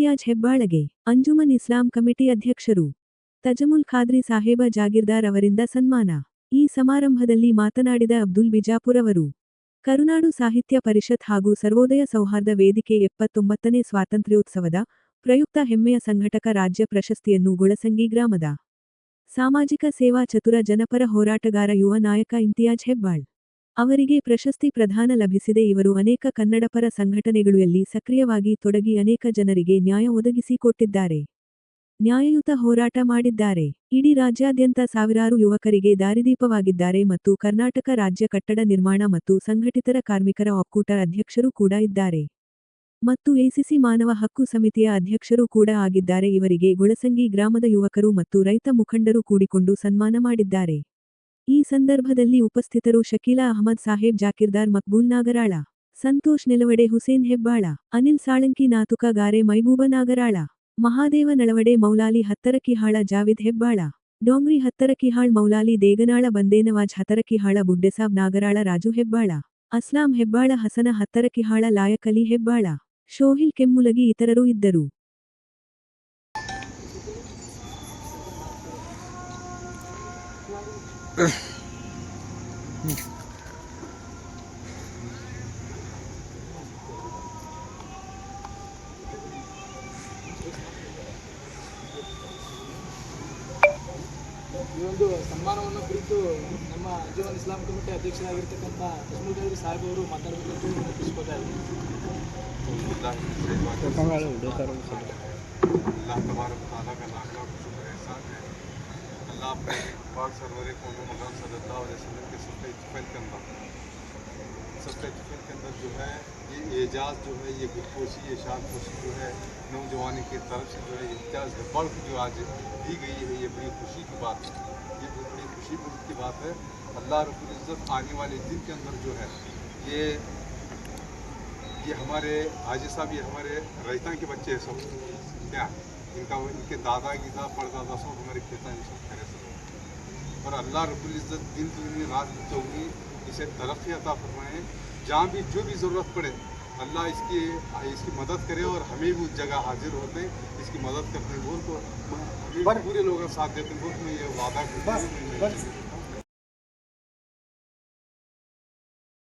ಇಮ್ತಿಯಾಜ್ ಹೆಬ್ಬಾಳಗೆ ಅಂಜುಮನ್ ಇಸ್ಲಾಂ ಕಮಿಟಿ ಅಧ್ಯಕ್ಷರು ತಜಮುಲ್ ಖಾದ್ರಿ ಸಾಹೇಬ ಜಾಗೀರ್ದಾರ್ ಅವರಿಂದ ಸನ್ಮಾನ. ಈ ಸಮಾರಂಭದಲ್ಲಿ ಮಾತನಾಡಿದ ಅಬ್ದುಲ್ ಬಿಜಾಪುರ್ ಅವರು, ಕರುನಾಡು ಸಾಹಿತ್ಯ ಪರಿಷತ್ ಹಾಗೂ ಸರ್ವೋದಯ ಸೌಹಾರ್ದ ವೇದಿಕೆ ಎಪ್ಪತ್ತೊಂಬತ್ತನೇ ಸ್ವಾತಂತ್ರ್ಯೋತ್ಸವದ ಪ್ರಯುಕ್ತ ಹೆಮ್ಮೆಯ ಸಂಘಟಕ ರಾಜ್ಯ ಪ್ರಶಸ್ತಿಯನ್ನು ಗುಳಸಂಗಿ ಗ್ರಾಮದ ಸಾಮಾಜಿಕ ಸೇವಾ ಚತುರ ಜನಪರ ಹೋರಾಟಗಾರ ಯುವ ನಾಯಕ ಇಮ್ತಿಯಾಜ್ ಹೆಬ್ಬಾಳ್. ಅವರಿಗೆ ಪ್ರಶಸ್ತಿ ಪ್ರದಾನ ಲಭಿಸಿದೆ ಇವರು ಅನೇಕ ಕನ್ನಡಪರ ಸಂಘಟನೆಗಳಲ್ಲಿ ಸಕ್ರಿಯವಾಗಿ ತೊಡಗಿ ಅನೇಕ ಜನರಿಗೆ ನ್ಯಾಯ ಒದಗಿಸಿಕೊಟ್ಟಿದ್ದಾರೆ. ನ್ಯಾಯಯುತ ಹೋರಾಟ ಮಾಡಿದ್ದಾರೆ. ಇಡೀ ರಾಜ್ಯಾದ್ಯಂತ ಸಾವಿರಾರು ಯುವಕರಿಗೆ ದಾರಿದೀಪವಾಗಿದ್ದಾರೆ ಮತ್ತು ಕರ್ನಾಟಕ ರಾಜ್ಯ ಕಟ್ಟಡ ನಿರ್ಮಾಣ ಮತ್ತು ಸಂಘಟಿತರ ಕಾರ್ಮಿಕರ ಒಕ್ಕೂಟ ಅಧ್ಯಕ್ಷರು ಕೂಡ ಇದ್ದಾರೆ. ಮತ್ತು ಎಸಿಸಿ ಮಾನವ ಹಕ್ಕು ಸಮಿತಿಯ ಅಧ್ಯಕ್ಷರು ಕೂಡ ಆಗಿದ್ದಾರೆ. ಇವರಿಗೆ ಗುಳಸಂಗಿ ಗ್ರಾಮದ ಯುವಕರು ಮತ್ತು ರೈತ ಮುಖಂಡರು ಕೂಡಿಕೊಂಡು ಸನ್ಮಾನ ಮಾಡಿದ್ದಾರೆ. ಈ ಸಂದರ್ಭದಲ್ಲಿ ಉಪಸ್ಥಿತರು ಶಕೀಲಾ ಅಹಮದ್ ಸಾಹೇಬ್ ಜಾಕಿರ್ದಾರ್ ಮಕ್ಬೂಲ್ ನಾಗರಾಳ, ಸಂತೋಷ್ ನೆಲವಡೆ ಹುಸೇನ್ ಹೆಬ್ಬಾಳ, ಅನಿಲ್ ಸಾಳಂಕಿ ನಾತುಕ ಗಾರೆ ಮೈಬೂಬ ನಾಗರಾಳ, ಮಹಾದೇವ ನಳವಡೆ ಮೌಲಾಲಿ ಹತ್ತರಕಿಹಾಳ ಜಾವಿದ್ ಹೆಬ್ಬಾಳ, ಡೋಂಗ್ರಿ ಹತ್ತರಕಿಹಾಳ್ ಮೌಲಾಲಿ ದೇಗನಾಳ ಬಂದೇನವಾಜ್ ಹತರಕಿಹಾಳ ಬುಡ್ಡೆಸಾಬ್ ನಾಗರಾಳ ರಾಜು ಹೆಬ್ಬಾಳ, ಅಸ್ಲಾಂ ಹೆಬ್ಬಾಳ ಹಸನ ಹತ್ತರಕಿಹಾಳ ಲಾಯಕಲಿ ಹೆಬ್ಬಾಳ, ಶೋಹಿಲ್ ಕೆಮ್ಮುಲಗಿ ಇತರರು ಇದ್ದರು. ಈ ಒಂದು ಸನ್ಮಾನವನ್ನು ಕುರಿತು ನಮ್ಮ ಅಜೀವನ್ ಇಸ್ಲಾಂ ಕಮಿಟಿ ಅಧ್ಯಕ್ಷರಾಗಿರ್ತಕ್ಕಂಥ ಕಶ್ಮೀರ್ ಸಾಹೇಬ್ ಅವರು ಮಾತಾಡಬೇಕಂತ ತಪ್ಪಿಸ್ಕೋತಾ ಇದ್ದೀನಿ. ಅಲ್ಲ पाक सरवर कौम मकाम सल्लल्लाहु अलैहि वसल्लम के सफ़े इतफल के अंदर। सफ़े इतफल के अंदर जो है, ये एजाज़ जो है, ये गुदपोशी ये शादपोशी जो है, नौजवानी की तरफ़ से जो है इम्तियाज़ है। बढ़ जो आज दी गई है, ये बड़ी खुशी की बात है। ये बड़ी खुशी की बात है, अल्लाह रब्बुल इज़्ज़त आने वाले दिन के अंदर जो है, ये ये हमारे हाजी साहब, ये हमारे राजस्थान के बच्चे हैं सब। क्या? इनका, इनके दादा गीदा परदादा सब हमारे खेता सब करे सब और अल्लाह रब्बुल इज़्ज़त दिन दुगनी रात चौगनी इसे तरक्की अता फरमाए। जहाँ भी जो भी ज़रूरत पड़े अल्लाह इसकी इसकी मदद करे और हमें भी उस जगह हाजिर होते इसकी मदद करते हैं। बोल तो पूरे लोगों का साथ देते हैं। बोल मैं ये वादा करता हूँ।